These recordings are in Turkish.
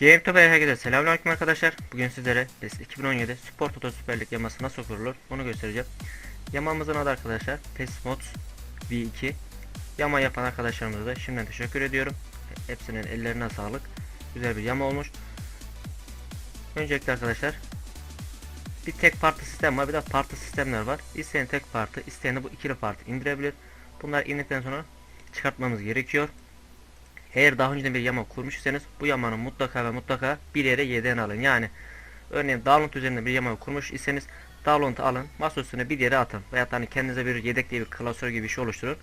GameTube herkese selamünaleyküm arkadaşlar. Bugün sizlere PES 2017 Spor Toto Süper Lig yaması nasıl kurulur onu göstereceğim. Yamamızın adı arkadaşlar PES Mods V2. Yama yapan arkadaşlarımıza da şimdiden teşekkür ediyorum. Hepsinin ellerine sağlık. Güzel bir yama olmuş. Öncelikle arkadaşlar bir tek parti sistem var bir de parti sistemler var. İsteyen tek parti, isteyen de bu ikili parti indirebilir. Bunlar indikten sonra çıkartmamız gerekiyor. Eğer daha önceden bir yama kurmuşsanız bu yamanın mutlaka ve mutlaka bir yere yedeğini alın. Yani örneğin download üzerinde bir yama kurmuş iseniz download'u alın masa üstüne bir yere atın. Veya hani kendinize bir yedek diye bir klasör gibi bir şey oluşturun.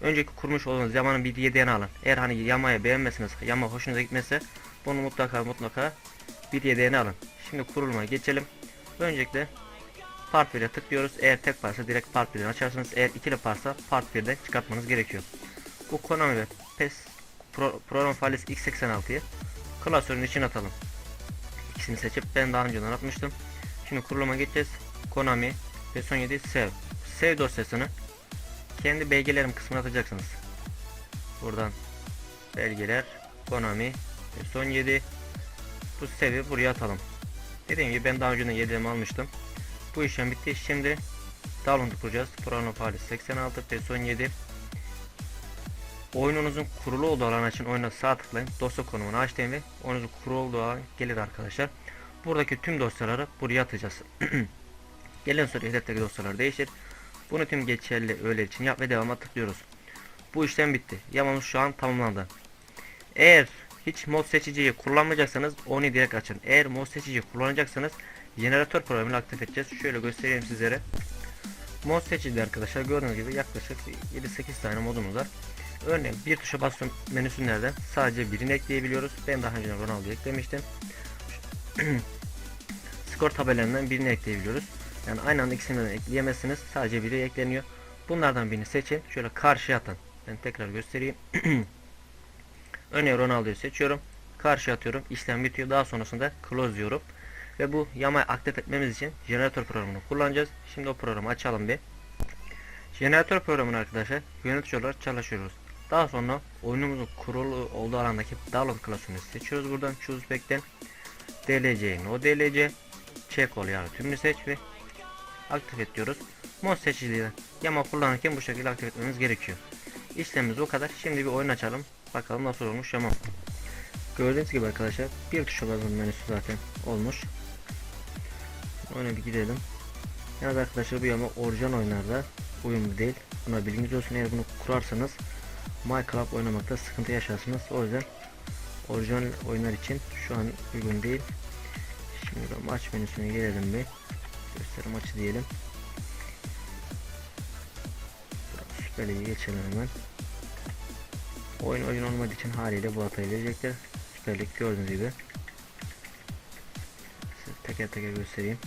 Önceki kurmuş olduğunuz yamanın bir yedeğini alın. Eğer hani yamayı beğenmezseniz yama hoşunuza gitmezse bunu mutlaka mutlaka bir yedeğini alın. Şimdi kurulmaya geçelim. Öncelikle part 1'e tıklıyoruz. Eğer tek parça direkt part 1'den açarsınız. Eğer ikili parça part 1'de çıkartmanız gerekiyor. Bu Konami ve PES Pro, program failesi x86'yı klasörün içine atalım. İkisini seçip ben daha önceden atmıştım. Şimdi kuruluma geçeceğiz. Konami ve son 7 sev. Sev dosyasını kendi belgelerim kısmına atacaksınız. Buradan belgeler Konami son 7 bu sevi buraya atalım. Dediğim gibi ben daha önceden 7'imi almıştım. Bu işlem bitti. Şimdi download kuracağız. Program failesi 86 ve son 7 Oyununuzun kurulu olduğu alan için oyuna sağ tıklayın. Dosya konumunu açtığım ve oyununuzun kurulu olduğu alan gelir arkadaşlar. Buradaki tüm dosyaları buraya atacağız. Gelen sonra hedefteki dosyalar değişir. Bunu tüm geçerli öğeler için yap ve devama tıklıyoruz. Bu işlem bitti. Yamamız şu an tamamlandı. Eğer hiç mod seçiciyi kullanmayacaksanız onu direkt açın. Eğer mod seçiciyi kullanacaksanız jeneratör programını aktif edeceğiz. Şöyle göstereyim sizlere. Mod seçicide arkadaşlar gördüğünüz gibi yaklaşık 7-8 tane modumuz var. Örneğin bir tuşa basın menüsünden sadece birini ekleyebiliyoruz. Ben daha önce Ronaldo eklemiştim. Skor tabelerinden birini ekleyebiliyoruz. Yani aynı anda ikisinden ekleyemezsiniz. Sadece biri ekleniyor. Bunlardan birini seçin. Şöyle karşıya atın. Ben tekrar göstereyim. Örneğin Ronaldo'yu seçiyorum. Karşıya atıyorum. İşlem bitiyor. Daha sonrasında close diyorum. Ve bu yamayı aktif etmemiz için jeneratör programını kullanacağız. Şimdi o programı açalım bir. Jeneratör programını arkadaşlar yönetici olarak çalışıyoruz. Daha sonra oyunumuzun kurulu olduğu alandaki download klasörünü seçiyoruz buradan choose back'ten DLC'yi no DLC check ol yani tümünü seç ve aktif et diyoruz. Mod seçiciliği yama kullanırken bu şekilde aktif etmemiz gerekiyor. İşlemimiz bu kadar. Şimdi bir oyun açalım. Bakalım nasıl olmuş yama. Gördüğünüz gibi arkadaşlar bir tuşa basın menüsü zaten olmuş. Oyuna bir gidelim. Yani arkadaşlar bu yama orijinal oyunlarda uyumlu değil. Buna bilginiz olsun eğer bunu kurarsanız Minecraft oynamakta sıkıntı yaşarsınız. O yüzden orijinal oyunlar için şu an uygun değil. Şimdi ben maç menüsüne gelelim bir. Gösteri maçı diyelim. Süper Lig'e geçelim hemen. Oyun oyun olmadığı için haliyle bu hatayı verecektir. Süper Lig gördüğünüz gibi. Size teker teker göstereyim.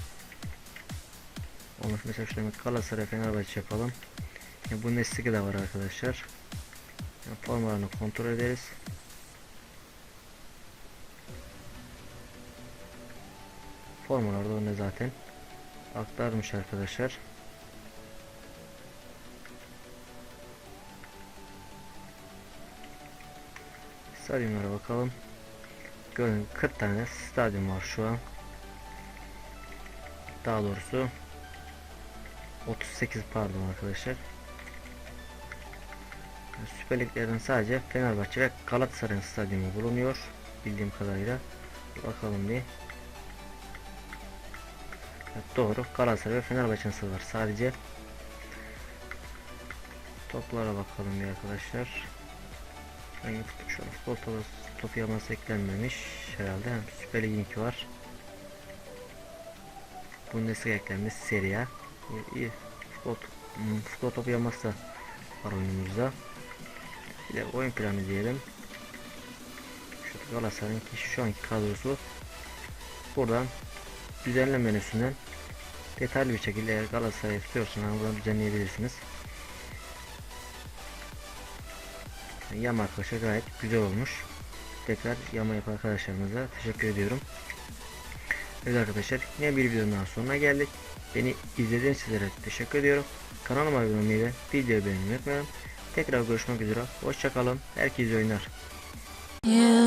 Olmuş mesela şurada Galatasaray Fenerbahçe yapalım. Yani bu Nesli'de de var arkadaşlar. Formalarını kontrol ederiz. Formalar da ne zaten aktarmış arkadaşlar. Stadyumlara bakalım. Görün 40 tane stadyum var şu an. Daha doğrusu 38 pardon arkadaşlar. Süper Liglerden sadece Fenerbahçe ve Galatasaray'ın stadyumu bulunuyor. Bildiğim kadarıyla. Bakalım bir. Evet, doğru. Galatasaray ve Fenerbahçe'nin stadı var sadece. Toplara bakalım bir arkadaşlar. Hangi futbol, futbol topu, topu yaması eklenmemiş herhalde. Yani Süper Lig'in var. Bundesliga eklenmiş Serie A. Futbol, hmm, futbol topu yaması da var oyunumuzda. Bir de oyun planı diyelim. Şu Galatasaray'ın şu anki kadrosu buradan düzenle menüsünden detaylı bir şekilde eğer Galatasaray istiyorsanız buradan düzenleyebilirsiniz. Yama arkadaşlar gayet güzel olmuş. Tekrar yama yapan arkadaşlarımıza teşekkür ediyorum. Evet arkadaşlar yine bir videonun daha sonuna geldik. Beni izlediğiniz sizlere teşekkür ediyorum. Kanalıma abone olmayı ve videoyu beğenmeyi unutmayın. Tekrar görüşmek üzere. Hoşçakalın. Herkese oynar. You